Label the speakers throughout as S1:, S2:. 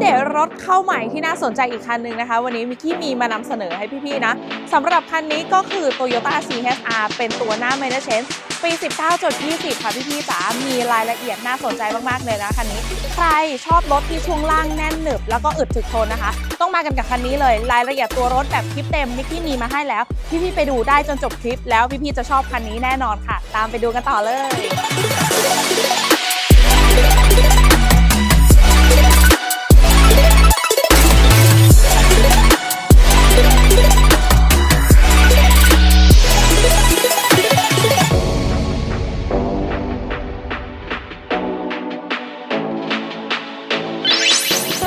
S1: เดตรถเข้าใหม่ที่น่าสนใจอีกคันหนึ่งนะคะ วันนี้มิกกี้มีมานำเสนอให้พี่ๆนะสำหรับคันนี้ก็คือ Toyota CHR เป็นตัวหน้า m a i n t e n a n c e ปี 19.20 ค่ะพี่ๆจ๋า มีรายละเอียดน่าสนใจมากๆเลยนะคันนี้ ใครชอบรถที่ช่วงล่างแน่นหนึบ แล้วก็อึดถึกทนนะคะ ต้องมากันกับคันนี้เลย รายละเอียดตัวรถแบบคลิปเต็มมิกกี้มีมาให้แล้ว พี่ๆไปดูได้จนจบคลิป แล้วพี่ๆจะชอบคันนี้แน่นอนค่ะ ตามไปดูกันต่อเลย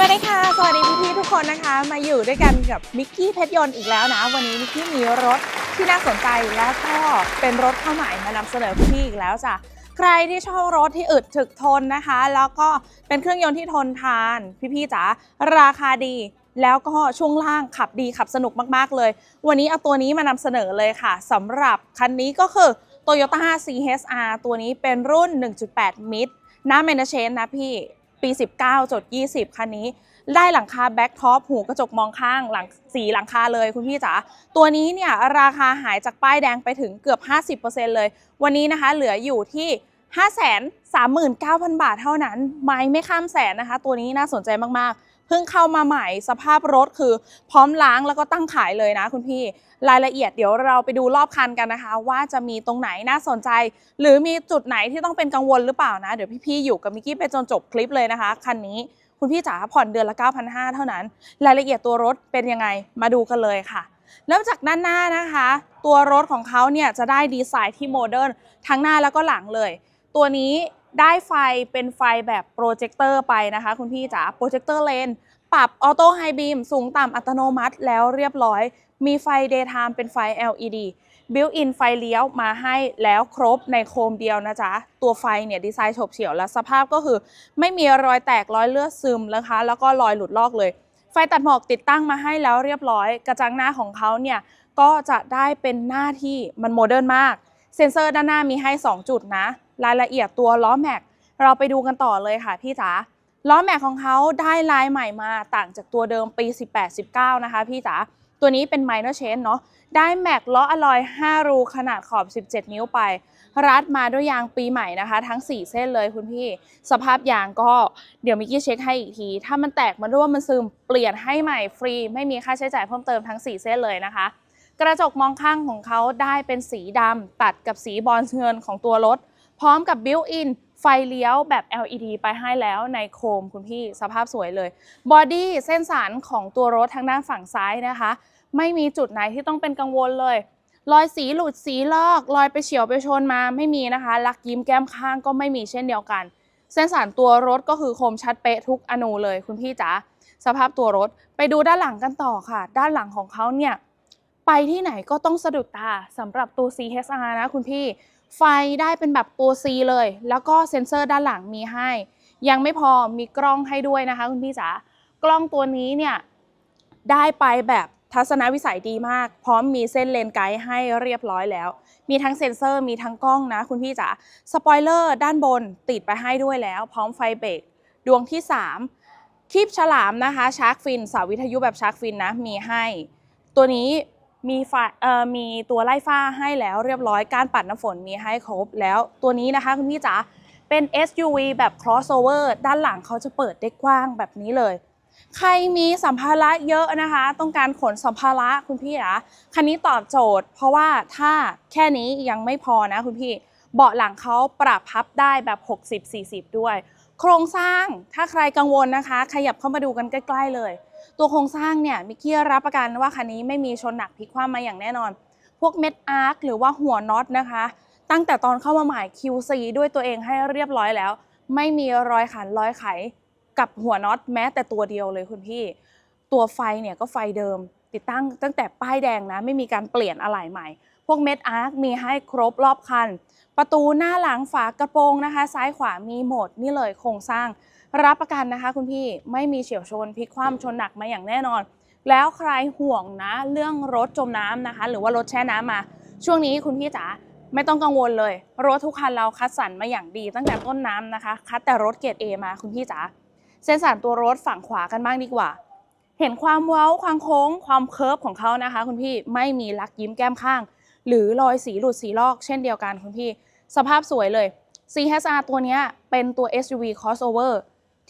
S1: วัสดีค่ะ สวัสดีพี่ๆทุกคนนะคะ มาอยู่ด้วยกันกับมิกกี้เพชรยนต์อีกแล้วนะ วันนี้มิกกี้มีรถที่น่าสนใจแล้วก็เป็นรถเข้าใหม่มานำเสนอพี่อีกแล้วจ้ะใครที่ชอบรถที่อึดถึกทนนะคะ แล้วก็เป็นเครื่องยนต์ที่ทนทาน พี่ๆจ๋าราคาดีแล้วก็ช่วงล่างขับดีขับสนุกมากๆเลย วันนี้เอาตัวนี้มานำเสนอเลยค่ะสำหรับคันนี้ก็คือ Toyota CHR ตัวนี้เป็นรุ่น 1.8 มิตรหน้าเมนเชนนะพี่ ปี 19.20 คันนี้ ได้หลังคาแบ็กท็อปหูกระจกมองข้างหลังสีหลังคาเลยคุณพี่จ๋าตัวนี้เนี่ยราคาหายจากป้ายแดงไปถึงเกือบ 50%เลย วันนี้นะคะเหลืออยู่ที่ 539,000 บาทเท่านั้น ไม่ไม่ข้ามแสนนะคะ ตัวนี้น่าสนใจมากๆ เพิ่งเข้ามาใหม่สภาพรถคือพร้อมล้างแล้วก็ตั้งขายเลยนะคุณพี่ รายละเอียดเดี๋ยวเราไปดูรอบคันกันนะคะ ว่าจะมีตรงไหนน่าสนใจ หรือมีจุดไหนที่ต้องเป็นกังวลหรือเปล่านะ เดี๋ยวพี่ๆอยู่กับมิกกี้ไปจนจบคลิปเลยนะคะคันนี้คุณพี่จ๋าผ่อนเดือนละ 9,500 เท่านั้น รายละเอียดตัวรถเป็นยังไงมาดูกันเลยค่ะเริ่มจากด้านหน้านะคะ ตัวรถของเขาเนี่ยจะได้ดีไซน์ที่โมเดิร์นทั้งหน้าแล้วก็หลังเลย ตัวนี้ได้ไฟเป็นไฟแบบโปรเจคเตอร์ไปนะคะ คุณพี่จ๋าโปรเจคเตอร์เลนปรับออโต้ไฮบีมสูงต่ำอัตโนมัติแล้วเรียบร้อย มีไฟ daytime เป็นไฟ LED บิวอินไฟเลี้ยวมาให้แล้วครบในโคมเดียวนะจ๊ะ ตัวไฟเนี่ยดีไซน์ฉบเฉี่ยวและสภาพก็คือ ไม่มีรอยแตกรอยเลือดซึมนะคะ แล้วก็รอยหลุดลอกเลย ไฟตัดหมอกติดตั้งมาให้แล้วเรียบร้อย กระจังหน้าของเขาเนี่ย ก็จะได้เป็นหน้าที่มันโมเดิร์นมาก เซ็นเซอร์ด้านหน้ามีให้ 2 จุดนะ รายละเอียดตัวล้อแม็กเราไปดูกันต่อเลยค่ะพี่จ๋าล้อแม็กของเขาได้ลายใหม่มาต่างจากตัวเดิมปี 18-19 นะคะพี่จ๋าตัวนี้เป็น minor change เนาะได้แม็กล้ออลอย 5 รูขนาดขอบ 17 นิ้วไป รัดมาด้วยยางปีใหม่นะคะ ทั้ง 4 เส้นเลยคุณพี่ สภาพยางก็เดี๋ยวมิกกี้เช็คให้อีกที ถ้ามันแตกมันรั่วมันซึมเปลี่ยนให้ใหม่ฟรี ไม่มีค่าใช้จ่ายเพิ่มเติมทั้ง 4 เส้นเลยนะคะ กระจกมองข้างของเขาได้เป็นสีดำตัดกับสีบอนซ์เงินของตัวรถ ร้อมกับบิวอินไฟเลี้ยวแบบ LED ไปให้แล้วในโคมคุณพี่สภาพสวยเลยบอดี้เส้นสารของตัวรถทางด้านฝั่งซ้ายนะคะ ไม่มีจุดไหนที่ต้องเป็นกังวลเลย รอยสีหลุดสีลอก รอยไปเฉียวไปชนมาไม่มีนะคะ ลักยิ้มแก้มข้างก็ไม่มีเช่นเดียวกัน เส้นสารตัวรถก็คือคมชัดเป๊ะทุกอนูเลยคุณพี่จ๋าสภาพตัวรถไปดูด้านหลังกันต่อค่ะ ด้านหลังของเขาเนี่ยไปที่ไหนก็ต้องสะดุดตาสำหรับตัว CHR นะคุณพี่ ไฟได้เป็นแบบตัว C เลย แล้วก็เซ็นเซอร์ด้านหลังมีให้ ยังไม่พอมีกล้องให้ด้วยนะคะคุณพี่จ๋ากล้องตัวนี้เนี่ยได้ไปแบบทัศนวิสัยดีมาก พร้อมมีเส้นเลนไกด์ให้เรียบร้อยแล้ว มีทั้งเซ็นเซอร์มีทั้งกล้องนะคุณพี่จ๋าสปอยเลอร์ด้านบนติดไปให้ด้วยแล้ว พร้อมไฟเบรกดวงที่ 3คลิปฉลามนะคะชาร์กฟินเสาวิทยุแบบชาร์กฟินนะมีให้ ตัวนี้ มีไฟเอ่อมีตัวไล่ฟ้าให้แล้วเรียบร้อยการปัดน้ำฝนมีให้ครบแล้วตัวนี้นะคะคุณพี่จ๋าเป็น SUV แบบ crossover ด้านหลังเขาจะเปิดได้กว้างแบบนี้เลย ใครมีสัมภาระเยอะนะคะ ต้องการขนสัมภาระคุณพี่นะคันนี้ตอบโจทย์ เพราะว่าถ้าแค่นี้ยังไม่พอนะคุณพี่ เบาะหลังเขาปรับพับได้แบบ 60-40 ด้วย โครงสร้างถ้าใครกังวลนะคะ ขยับเข้ามาดูกันใกล้ ๆเลย ตัวโครงสร้างเนี่ยมิกกี้รับประกันว่าคันนี้ไม่มีชนหนักพลิกคว่ำมาอย่างแน่นอน พวกเม็ดอาร์คหรือว่าหัวน็อตนะคะ ตั้งแต่ตอนเข้ามาใหม่ QC ด้วยตัวเองให้เรียบร้อยแล้ว ไม่มีรอยขันรอยไข กับหัวน็อตแม้แต่ตัวเดียวเลยคุณพี่ ตัวไฟเนี่ยก็ไฟเดิม ติดตั้งตั้งแต่ป้ายแดงนะไม่มีการเปลี่ยนอะไหล่ใหม่ พวกเม็ดอาร์คมีให้ครบรอบคันประตูหน้าหลังฝากระโปรงนะคะ ซ้ายขวามีหมดนี่เลยโครงสร้าง รับประกันนะคะ คุณพี่ไม่มีเฉียวชนพลิกคว่ำชนหนักมาอย่างแน่นอน แล้วใครห่วงนะ เรื่องรถจมน้ำนะคะ หรือว่ารถแช่น้ำมา ช่วงนี้คุณพี่จ๋าไม่ต้องกังวลเลย รถทุกคันเราคัดสรรมาอย่างดีตั้งแต่ต้นน้ำนะคะ คัดแต่รถเกรด A มาคุณพี่จ๋าเส้นสานตัวรถฝั่งขวากันบ้างดีกว่า เห็นความเว้าความโค้ง ความเคิร์ฟของเขานะคะ คุณพี่ไม่มีลักยิ้มแก้มข้าง หรือรอยสีหลุดสีลอกเช่นเดียวกันคุณพี่ สภาพสวยเลย CHR ตัวเนี้ยเป็นตัว SUV crossover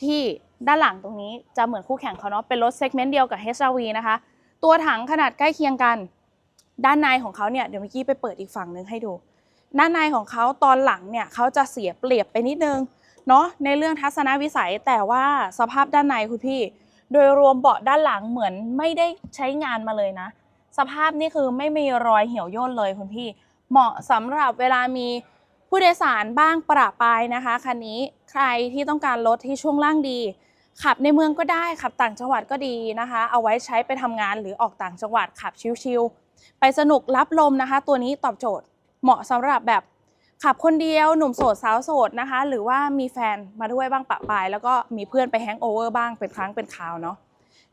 S1: ที่ด้านหลังตรงนี้จะเหมือนคู่แข่งเขาเนาะเป็นรถเซกเมนต์เดียวกับ HRV นะคะ ตัวถังขนาดใกล้เคียงกัน ด้านในของเขาเนี่ยเดี๋ยวเมื่อกี้ไปเปิดอีกฝั่งหนึงให้ดู ด้านในของเขาตอนหลังเนี่ยเขาจะเสียเปรียบไปนิดนึงเนาะในเรื่องทัศนวิสัยแต่ว่าสภาพด้านในคุณพี่ โดยรวมเบาะด้านหลังเหมือนไม่ได้ใช้งานมาเลยนะ สภาพนี่คือไม่มีรอยเหี่ยวย่นเลยคุณพี่ เหมาะสำหรับเวลามีผู้โดยสารบ้างประปายนะคะคันนี้ ใครที่ต้องการรถที่ช่วงล่างดี ขับในเมืองก็ได้ขับต่างจังหวัดก็ดีนะคะ เอาไว้ใช้ไปทำงานหรือออกต่างจังหวัดขับชิลๆไปสนุกรับลมนะคะ ตัวนี้ตอบโจทย์เหมาะสำหรับแบบขับคนเดียวหนุ่มโสดสาวโสดนะคะ หรือว่ามีแฟนมาด้วยบ้างปะปาย แล้วก็มีเพื่อนไปแฮงโอเวอร์บ้างเป็นครั้งเป็นคราวเนาะ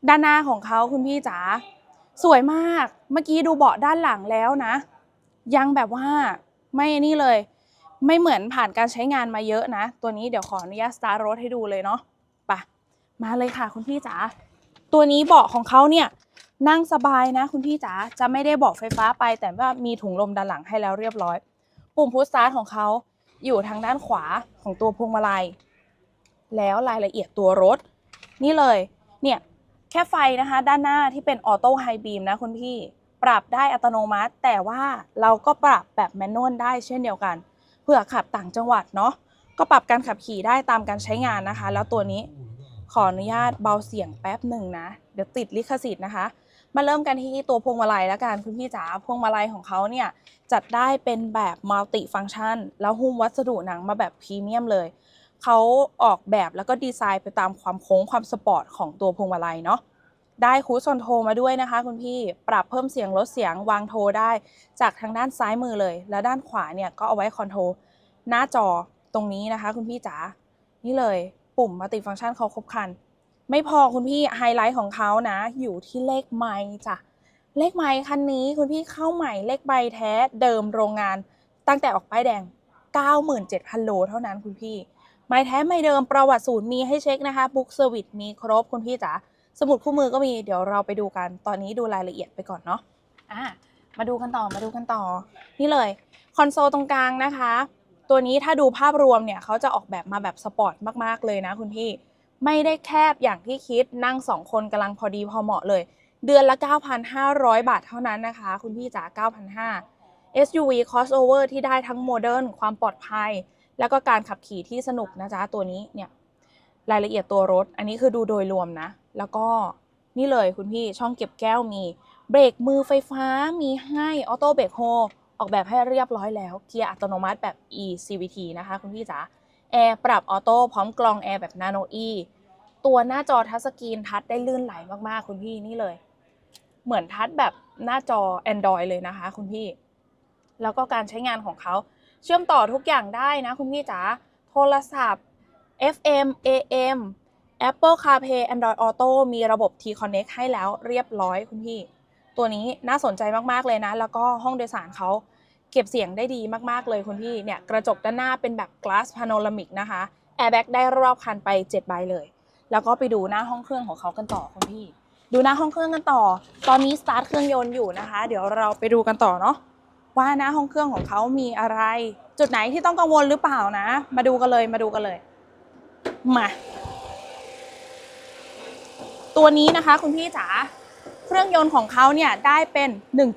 S1: ด้านหน้าของเขาคุณพี่จ๋าสวยมาก เมื่อกี้ดูเบาะด้านหลังแล้วนะ ยังแบบว่าไม่นี่เลย ไม่เหมือนผ่านการใช้งานมาเยอะนะ ตัวนี้เดี๋ยวขออนุญาตสตาร์รถให้ดูเลยเนาะไปะมาเลยค่ะคุณพี่จ๋าตัวนี้เบาะของเขาเนี่ยนั่งสบายนะคุณพี่จ๋าจะไม่ได้เบาะไฟฟ้าไป แต่ว่ามีถุงลมด้านหลังให้แล้วเรียบร้อย ปุ่มพุชสตาร์ทของเขาอยู่ทางด้านขวาของตัวพวงมาลัย แล้วรายละเอียดตัวรถ นี่เลยเนี่ยแค่ไฟนะคะ ด้านหน้าที่เป็นออโต้ไฮบีมนะคุณพี่ ปรับได้อัตโนมัติ แต่ว่าเราก็ปรับแบบแมนนวลได้เช่นเดียวกัน เพื่อขับต่างจังหวัดเนาะก็ปรับการขับขี่ได้ตามการใช้งานนะคะ แล้วตัวนี้ขออนุญาตเบาเสียงแป๊บหนึ่งนะ เดี๋ยวติดลิขสิทธิ์นะคะ มาเริ่มกันที่ตัวพวงมาลัยแล้วกันคุณพี่จ๋าพวงมาลัยของเขาเนี่ยจัดได้เป็นแบบมัลติฟัง c t ชัน แล้วหุ้มวัสดุหนังมาแบบพรีเมียมเลยเขาออกแบบแล้วก็ดีไซน์ไปตามความโค้งความสปอร์ตของตัวพวงมาลัยเนาะ ได้คูสคอนโทรมาด้วยนะคะ คุณพี่ปรับเพิ่มเสียงลดเสียงวางโทรได้จากทางด้านซ้ายมือเลย แล้วด้านขวาเนี่ยก็เอาไว้คอนโทรหน้าจอตรงนี้นะคะ คุณพี่จ๋านี่เลยปุ่มมัลติฟัง c t ชันเขาครบคัน ไม่พอคุณพี่ไฮไลท์ของเขานะ อยู่ที่เลขไมค์จ้ะเลขไมค์คันนี้คุณพี่เข้าใหม่เลขใบแท้เดิมโรงงาน ตั้งแต่ออกป้ายแดง 97,000โลเท่านั้นคุณพี่ไม้แท้ไม่เดิมประวัติศูนย์มีให้เช็คนะคะบุ๊กเซอร์วิสมีครบคุณพี่จ๋า สมุดคู่มือก็มีเดี๋ยวเราไปดูกัน ตอนนี้ดูรายละเอียดไปก่อนเนาะอะมาดูกันต่อมาดูกันต่อ นี่เลยคอนโซลตรงกลางนะคะ ตัวนี้ถ้าดูภาพรวมเนี่ยเขาจะออกแบบมาแบบสปอร์ตมากๆเลยนะคุณพี่ไม่ได้แคบอย่างที่คิดนั่ง 2 คนกำลังพอดีพอเหมาะเลย เดือนละ 9,500 บาทเท่านั้นนะคะ คุณพี่จ๋า9,500 SUV crossover ที่ได้ทั้งโมเดิร์นความปลอดภัย แล้วก็การขับขี่ที่สนุกนะจ๊ะตัวนี้เนี่ยรายละเอียดตัวรถ อันนี้คือดูโดยรวมนะ แล้วก็นี่เลยคุณพี่ช่องเก็บแก้วมีเบรกมือไฟฟ้ามีให้ออโต้เบรกโฮออกแบบให้เรียบร้อยแล้วเกียร์อัตโนมัติแบบ eCVT นะคะคุณพี่จ๋าแอร์ปรับออโต้พร้อมกรองแอร์แบบ Nano E ตัวหน้าจอทัชสกรีนทัชได้ลื่นไหลมากๆ คุณพี่นี่เลย เหมือนทัชแบบหน้าจอ Android เลยนะคะ คุณพี่ แล้วก็การใช้งานของเขาเชื่อมต่อทุกอย่างได้นะ คุณพี่จ๋าโทรศัพท์ FM AM Apple CarPlay Android Auto มีระบบ T-Connect ให้แล้วเรียบร้อยคุณพี่ ตัวนี้น่าสนใจมากๆเลยนะ แล้วก็ห้องโดยสารเขาเก็บเสียงได้ดีมากๆเลยคุณพี่ เนี่ยกระจกด้านหน้าเป็นแบบ glass panoramic นะคะ airbag ได้รอบคันไป 7 ใบเลย แล้วก็ไปดูหน้าห้องเครื่องของเขากันต่อคุณพี่ ดูหน้าห้องเครื่องกันต่อ ตอนนี้สตาร์ทเครื่องยนต์อยู่นะคะ เดี๋ยวเราไปดูกันต่อเนาะว่าหน้าห้องเครื่องของเขามีอะไร จุดไหนที่ต้องกังวลหรือเปล่านะ มาดูกันเลยมาดูกันเลย มา ตัวนี้นะคะคุณพี่จ๋าเครื่องยนต์ของเขาเนี่ยได้เป็น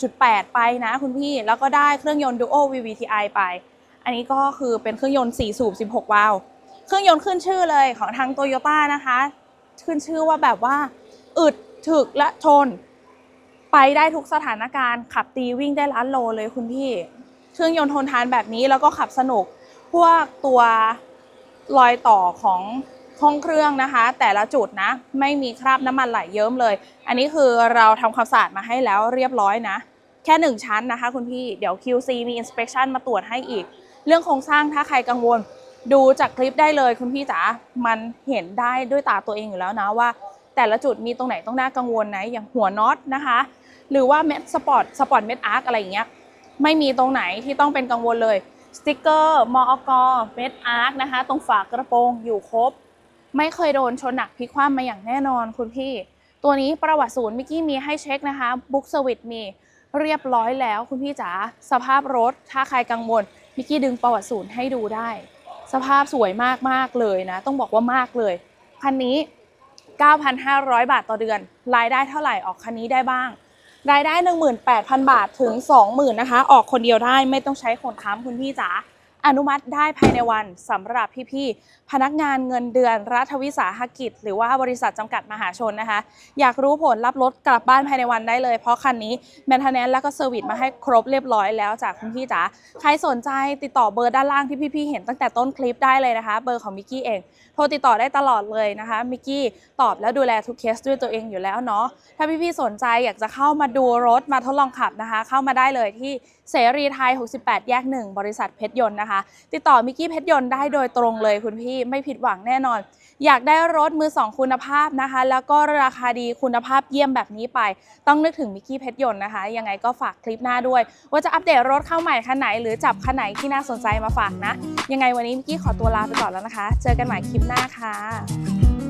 S1: 1.8 ไปนะคุณพี่แล้วก็ได้เครื่องยนต์ Duo VVTi ไป อันนี้ก็คือเป็นเครื่องยนต์ 4 สูบ 16 วาล์วเครื่องยนต์ขึ้นชื่อเลยของทางโตโยต้านะคะ ขึ้นชื่อว่าแบบว่า อึดถึกและทน ไปได้ทุกสถานการณ์ ขับตีวิ่งได้ล้านโลเลยคุณพี่ เครื่องยนต์ทนทานแบบนี้แล้วก็ขับสนุก พวกตัวรอยต่อของ ห้องเครื่องนะคะ แต่ละจุดนะไม่มีคราบน้ำมันไหลเยิ้มเลย อันนี้คือเราทำความสะอาดมาให้แล้วเรียบร้อยนะ แค่ 1 ชั้นนะคะคุณพี่เดี๋ยว QC มี inspection มาตรวจให้อีก เรื่องโครงสร้างถ้าใครกังวล ดูจากคลิปได้เลยคุณพี่จ๋ามันเห็นได้ด้วยตาตัวเองอยู่แล้วนะว่า แต่ละจุดมีตรงไหนต้องน่ากังวลนะอย่างหัวน็อตนะคะ หรือว่าเม็ดสปอร์ตสปอร์ตเม็ดอาร์คอะไรอย่างเงี้ยไม่มีตรงไหนที่ต้องเป็นกังวลเลยสติกเกอร์ มอกเม็ดอาร์คนะคะ ตรงฝากระโปรงอยู่ครบ ไม่เคยโดนชนหนักพลิกคว่ำมาอย่างแน่นอนคุณพี่ ตัวนี้ประวัติศูนย์มิกกี้มีให้เช็คนะคะบุ๊กสวิตมีเรียบร้อยแล้วคุณพี่จ๋าสภาพรถถ้าใครกังวลมิกกี้ดึงประวัติศูนย์ให้ดูได้ สภาพสวยมากมากๆเลยนะ ต้องบอกว่ามากเลย คันนี้ 9,500 บาทต่อเดือน รายได้เท่าไหร่ออกคันนี้ได้บ้าง รายได้ 18,000 บาทถึง 20,000นะคะ ออกคนเดียวได้ไม่ต้องใช้คนค้ำคุณพี่จ๋า อนุมัติได้ภายในวันสำหรับพี่ๆพนักงานเงินเดือนรัฐวิสาหกิจ หรือว่าบริษัทจำกัดมหาชนนะคะ อยากรู้ผลรับรถกลับบ้านภายในวันได้เลย เพราะคันนี้แมนเทนแนนแล้วก็เซอร์วิสมาให้ครบเรียบร้อยแล้วจากคุณพี่จ๋าใครสนใจติดต่อเบอร์ด้านล่างที่พี่ๆเห็นตั้งแต่ต้นคลิปได้เลยนะคะ เบอร์ของมิกกี้เองโทรติดต่อได้ตลอดเลยนะคะมิกกี้ตอบและดูแลทุกเคสด้วยตัวเองอยู่แล้วเนาะถ้าพี่ๆสนใจอยากจะเข้ามาดูรถมาทดลองขับนะคะ เข้ามาได้เลยที่เสรีไทย 68 แยก 1 บริษัทเพชรยนต์นะคะ ติดต่อมิกกี้เพชรยนต์ได้โดยตรงเลยคุณพี่ไม่ผิดหวังแน่นอน อยากได้รถมือสองคุณภาพนะคะ แล้วก็ราคาดีคุณภาพเยี่ยมแบบนี้ไป ต้องนึกถึงมิกกี้เพชรยนต์นะคะ ยังไงก็ฝากคลิปหน้าด้วย ว่าจะอัปเดตรถเข้าใหม่คันไหน หรือจับคันไหนที่น่าสนใจมาฝากนะ ยังไงวันนี้มิกกี้ขอตัวลาไปก่อนแล้วนะคะ เจอกันใหม่คลิปหน้าค่ะ